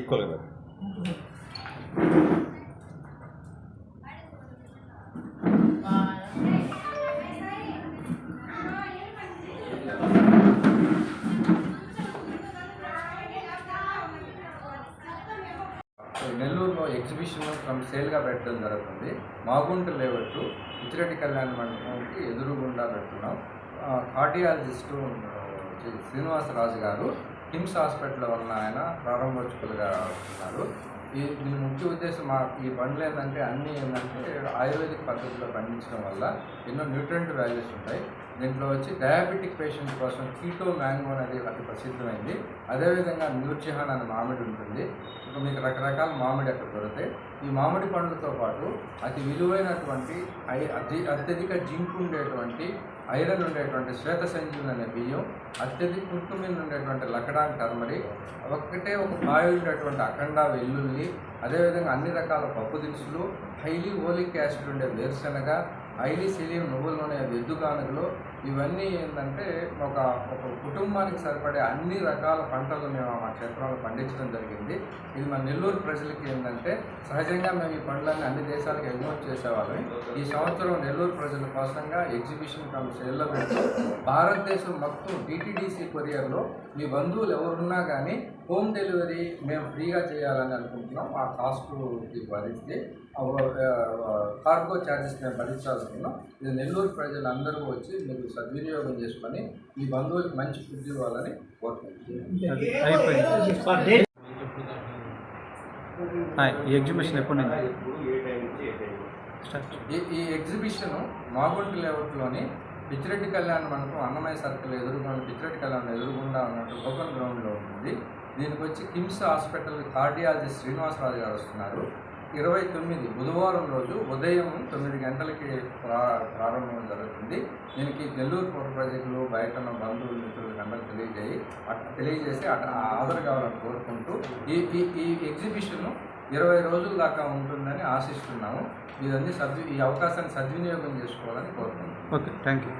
ఈక్వల్గా నెల్లూరులో exhibition from సేల్గా పెట్టడం జరుగుతుంది. మాగుంట లేవట్టు ఇచ్చిరెడ్డి కళ్యాణ మండపంకి ఎదురుగుండా పెట్టున్నాం. కార్డియాలజిస్టు శ్రీనివాసరాజు గారు టిమ్స్ హాస్పిటల్లో ఉన్న ఆయన ప్రారంభోత్సుకులుగా ఉన్నారు ఈ దీని ముఖ్య ఉద్దేశం మా ఈ పండ్లు ఏంటంటే అన్నీ ఏంటంటే ఆయుర్వేదిక్ పద్ధతిలో పండించడం వల్ల ఎన్నో న్యూట్రియంట్ వాల్యూస్ ఉంటాయి. దీంట్లో వచ్చి డయాబెటిక్ పేషెంట్ కోసం కీటో మ్యాంగో అనేది అతి ప్రసిద్ధమైంది. అదేవిధంగా న్యూర్జిహాన్ అనే మామిడి ఉంటుంది. ఇప్పుడు మీకు రకరకాల మామిడి అక్కడ దొరుకుతాయి. ఈ మామిడి పండ్లతో పాటు అతి విలువైనటువంటి ఐ అతి అత్యధిక జింక్ ఉండేటువంటి ఐరన్ ఉండేటువంటి శ్వేత సంజీవన్ అనే బియ్యం అత్యధిక కుర్కుమిన్ ఉండేటువంటి లకడాన్ టర్మరి ఒక్కటే ఒక కాయ ఉండేటువంటి అఖండ వెల్లుల్లి అదేవిధంగా అన్ని రకాల పప్పు దినుసులు హైలీ ఓలిక్ యాసిడ్ ఉండే వేరుశనగ హైలీ సెలియం నువ్వుల నూనె దుకాణంలో ఇవన్నీ ఏంటంటే ఒక ఒక కుటుంబానికి సరిపడే అన్ని రకాల పంటలు మేము మా క్షేత్రంలో పండించడం జరిగింది. ఇది మన నెల్లూరు ప్రజలకి ఏంటంటే సహజంగా మేము ఈ పండ్లన్నీ అన్ని దేశాలకు ఎగుమతి చేసేవాళ్ళం. ఈ సంవత్సరం నెల్లూరు ప్రజల కోసంగా ఎగ్జిబిషన్ కమ్ సేల్లో పెట్టి భారతదేశం మొత్తం డిటీడీసీ కొరియర్లో మీ బంధువులు ఎవరున్నా కానీ హోమ్ డెలివరీ మేము ఫ్రీగా చేయాలని అనుకుంటున్నాం. ఆ కాస్ట్ భరిస్తే కార్గో ఛార్జెస్ మేము భరించాల్సుకున్నాం ఇది నెల్లూరు ప్రజలందరూ వచ్చి మీరు సద్వినియోగం చేసుకొని మీ బంధువులకు మంచి ఫుడ్ ఇవ్వాలని కోరుకుంటున్నాం అయిపోయింది. ఈ ఎగ్జిబిషన్ ఎప్పటి నుంచి స్టార్ట్ ఈ ఈ ఎగ్జిబిషన్ మాగుంట లేఅవుట్లోని పిచ్చిరెడ్డి కళ్యాణ మండపం అన్నమయ్య సర్కిల్ ఎదురుగుండా పిచ్చిరెడ్డి కళ్యాణ్ ఎదురుగుండా ఉన్నట్టు ఓపెన్ గ్రౌండ్లో ఉంది. దీనికి వచ్చి కిమ్స్ హాస్పిటల్ కార్డియాలజిస్ట్ శ్రీనివాసరాజు గారు వస్తున్నారు. ఇరవై తొమ్మిది బుధవారం రోజు ఉదయం తొమ్మిది గంటలకి ప్రా ప్రారంభం జరుగుతుంది. దీనికి నెల్లూరు పౌర ప్రజలు బయట బంధువులు మిత్రులకు అందరూ తెలియజేయి అట్ తెలియజేసి అట్ ఆధార్ కావాలని కోరుకుంటూ ఈ ఈ ఈ ఎగ్జిబిషన్ ఇరవై రోజుల దాకా ఉంటుందని ఆశిస్తున్నాము. ఇదన్నీ సద్వి ఈ అవకాశాన్ని సద్వినియోగం చేసుకోవాలని కోరుకుంటున్నాను ఓకే థ్యాంక్ యూ